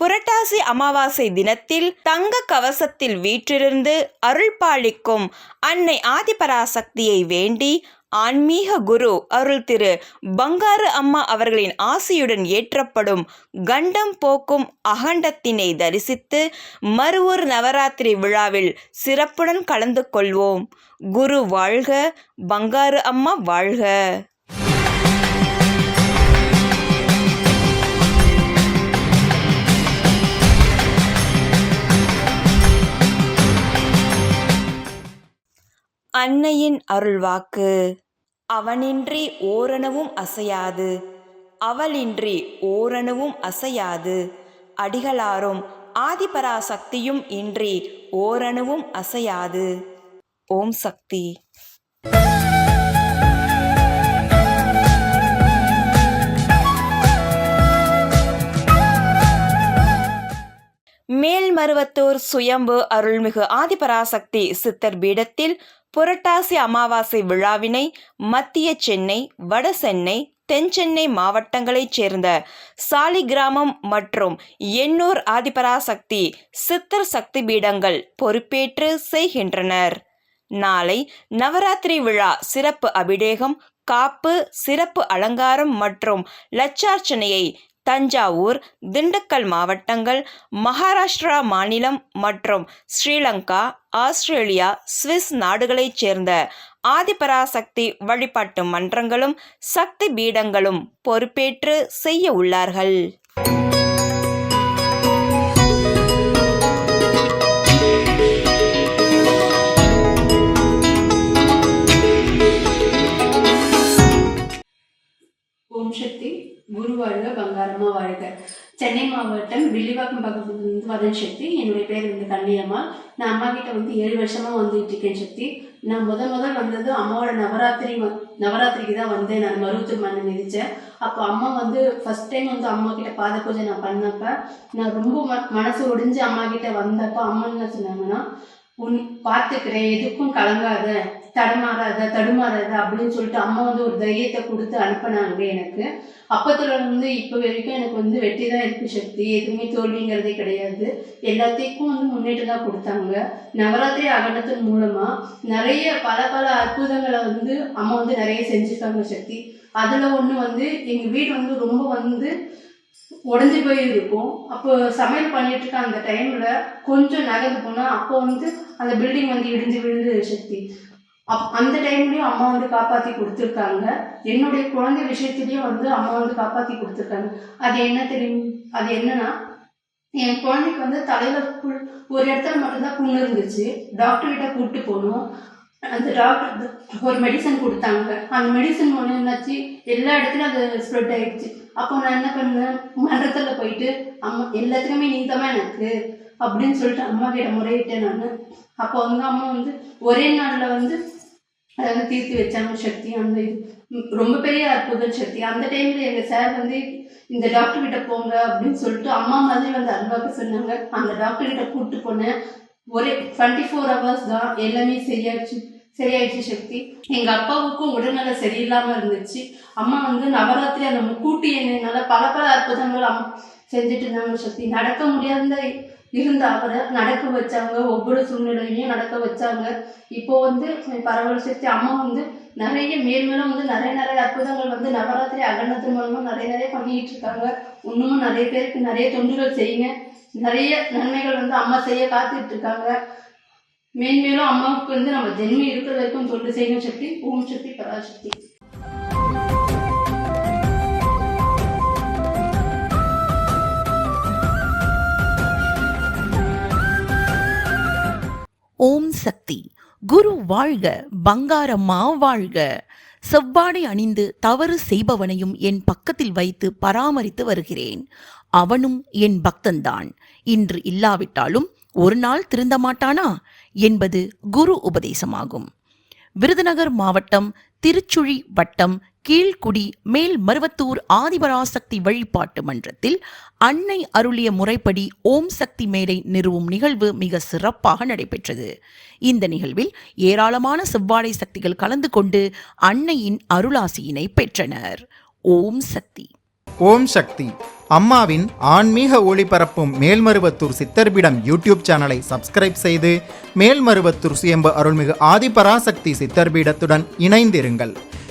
புரட்டாசி அமாவாசை தினத்தில் தங்க கவசத்தில் வீற்றிருந்து அருள்பாளிக்கும் அன்னை ஆதிபராசக்தியை வேண்டி ஆன்மீக குரு அருள் திரு பங்காரு அம்மா அவர்களின் ஆசையுடன் ஏற்றப்படும் கண்டம் போக்கும் அகண்டத்தினை தரிசித்து மறுவூர் நவராத்திரி விழாவில் சிறப்புடன் கலந்து கொள்வோம். குரு வாழ்க பங்காரு அம்மா வாழ்க. அன்னையின் அருள்வாக்கு. அவனின்றி ஓரணவும் அசையாது. அவளின்றி ஓரணவும் அசையாது. அடிகளாரும் ஆதிபராசக்தியும் இன்றி ஓரணுவும் அசையாது. ஓம் சக்தி. மேல்மருவத்தூர் சுயம்பு அருள்மிகு ஆதிபராசக்தி சித்தர் பீடத்தில் புரட்டாசி அமாவாசை விழாவினை மத்திய சென்னை வட சென்னை தென்சென்னை மாவட்டங்களைச் சேர்ந்த சாலிகிராமம் மற்றும் எண்ணூர் ஆதிபராசக்தி சித்தர் சக்தி பீடங்கள் பொறுப்பேற்று செய்கின்றனர். நாளை நவராத்திரி விழா சிறப்பு அபிடேகம் காப்பு சிறப்பு அலங்காரம் மற்றும் லட்சார்ச்சனையை தஞ்சாவூர் திண்டுக்கல் மாவட்டங்கள் மகாராஷ்டிரா மாநிலம் மற்றும் ஸ்ரீலங்கா ஆஸ்திரேலியா சுவிஸ் நாடுகளைச் சேர்ந்த ஆதிபராசக்தி வழிபாட்டு மன்றங்களும் சக்தி பீடங்களும் பொறுப்பேற்று செய்ய உள்ளார்கள். அம்மா வாழ்க. சென்னை மாவட்டம் வில்லிவாக்கம் பக்கத்துலேருந்து வரன் சக்தி. என்னுடைய பேர் வந்து கண்ணியம்மா. நான் அம்மா கிட்ட வந்து ஏழு வருஷமா வந்துட்டு இருக்கேன் சக்தி. நான் முத முதல் வந்தது அம்மாவோட நவராத்திரி நவராத்திரிக்கு தான் வந்தேன் நான் மருத்துவ மண்ணை மிதிச்சேன் அப்போ அம்மா வந்து ஃபர்ஸ்ட் டைம் வந்து அம்மா கிட்ட பாத பூஜை நான் பண்ணப்ப நான் ரொம்ப ம- மனசு ஒடிஞ்சு அம்மா கிட்ட வந்தப்ப அம்மா என்ன சொன்னாங்கன்னா உன் பார்த்துக்கிறேன். எதுக்கும் கலங்காத. தடமாறாத தடுமாறாத அப்படின்னு சொல்லிட்டு அம்மா வந்து ஒரு தைரியத்தை கொடுத்து அனுப்பினாங்க எனக்கு. அப்பத்துல இருந்து இப்போ வரைக்கும் எனக்கு வந்து வெற்றி தான் இருக்கு சக்தி. எதுவுமே தோல்விங்கிறதே கிடையாது. எல்லாத்தையும் வந்து முன்னேற்றம் தான் கொடுத்தாங்க. நவராத்திரி அகண்டத்தின் மூலமா நிறைய பல பல அற்புதங்களை வந்து அம்மா வந்து நிறைய செஞ்சுருக்காங்க சக்தி. அதுல ஒண்ணு வந்து எங்க வீடு வந்து ரொம்ப வந்து உடஞ்சி போய் இருக்கும் அப்போ சமையல் பண்ணிட்டு இருக்க அந்த டைம்ல கொஞ்சம் நகர்ந்து போனா அப்போ வந்து அந்த பில்டிங் வந்து இடிஞ்சு விழுந்து சக்தி. அப் அந்த டைம்லயும் அம்மா வந்து காப்பாத்தி கொடுத்துருக்காங்க. என்னுடைய குழந்தை விஷயத்திலயும் வந்து அம்மா வந்து காப்பாத்தி கொடுத்துருக்காங்க. அது என்ன தெரியும்? அது என்னன்னா என் குழந்தைக்கு வந்து தலையில புல் ஒரு இடத்துல மட்டும்தான் புண்ணு இருந்துச்சு. டாக்டர் கிட்ட கூப்பிட்டு போனோம். அந்த டாக்டர் ஒரு மெடிசன் கொடுத்தாங்க. அந்த மெடிசன் ஒன்று என்னாச்சு? எல்லா இடத்துலையும் அது ஸ்ப்ரெட் ஆயிடுச்சு. அப்போ நான் என்ன பண்ணேன்? மன்றத்தில் போயிட்டு அம்மா எல்லாத்துக்குமே நீ எனக்கு அப்படின்னு சொல்லிட்டு அம்மா கிட்ட முறையிட்டேன் நான். அப்போ அவங்க அம்மா வந்து ஒரே நாளில் வந்து அதை வந்து தீர்த்து வச்சாங்க சக்தி. அந்த இது ரொம்ப பெரிய அற்புதம் சக்தி. அந்த டைம்ல எங்க சார் வந்து இந்த டாக்டர் கிட்ட போங்க அப்படின்னு சொல்லிட்டு அம்மா மாதிரி வந்து அன்பாக்க சொன்னாங்க. அந்த டாக்டர் கிட்ட கூப்பிட்டு போனேன். ஒரே டுவெண்ட்டி ஃபோர் ஹவர்ஸ் தான் எல்லாமே சரியாச்சு. சரியாயிடுச்சு சக்தி. எங்க அப்பாவுக்கும் உடல்நல சரியில்லாம இருந்துச்சு. அம்மா வந்து நவராத்திரி அந்த முக்கூட்டி எண்ணெய்னால பல பல அற்புதங்கள் அம்மா செஞ்சுட்டு இருந்தாங்க சக்தி. நடக்க முடியாத இருந்த அவரை நடக்க வச்சாங்க. ஒவ்வொரு சூழ்நிலையிலையும் நடக்க வச்சாங்க. இப்போ வந்து பரவல் சக்தி அம்மா வந்து நிறைய மேல்மேலும் வந்து நிறைய நிறைய அற்புதங்கள் வந்து நவராத்திரி அகண்டத்தின் மூலமா நிறைய நிறைய பண்ணிட்டு இருக்காங்க. இன்னமும் நிறைய பேருக்கு நிறைய தொண்டுகள் செய்யுங்க. நிறைய நன்மைகள் வந்து அம்மா செய்ய காத்துட்டு இருக்காங்க. மேன்மேலும் அம்மாவுக்கு வந்து நம்ம ஜென்மம் இருக்கிற வரைக்கும் தொண்டு செய்யணும் சக்தி. ஓம் சக்தி பராசக்தி ஓம் சக்தி. குரு வாழ்க பங்காரம்மா வாழ்க. செவ்வாடை அணிந்து தவறு செய்பவனையும் என் பக்கத்தில் வைத்து பராமரித்து வருகிறேன். அவனும் என் பக்தன்தான். இன்று இல்லாவிட்டாலும் ஒரு நாள் திருந்த மாட்டானா? என்பது குரு உபதேசமாகும். விருதுநகர் மாவட்டம் திருச்சுழி வட்டம் கீழ்குடி மேல் மருவத்தூர் ஆதிபராசக்தி வழிபாட்டு மன்றத்தில் அன்னை அருளிய முறைப்படி ஓம் சக்தி மேடை நிறுவும் நிகழ்வு மிக சிறப்பாக நடைபெற்றது. இந்த நிகழ்வில் ஏராளமான செவ்வாடை சக்திகள் கலந்து கொண்டு அன்னையின் அருளாசியினை பெற்றனர். ஓம் சக்தி. ஓம் சக்தி. அம்மாவின் ஆன்மீக ஒளிபரப்பும் மேல்மருவத்தூர் சித்தர்பிடம் யூடியூப் சேனலை சப்ஸ்கிரைப் செய்து மேல்மருவத்தூர் சுயம்பு அருள்மிகு ஆதிபராசக்தி சித்தர்பீடத்துடன் இணைந்திருங்கள்.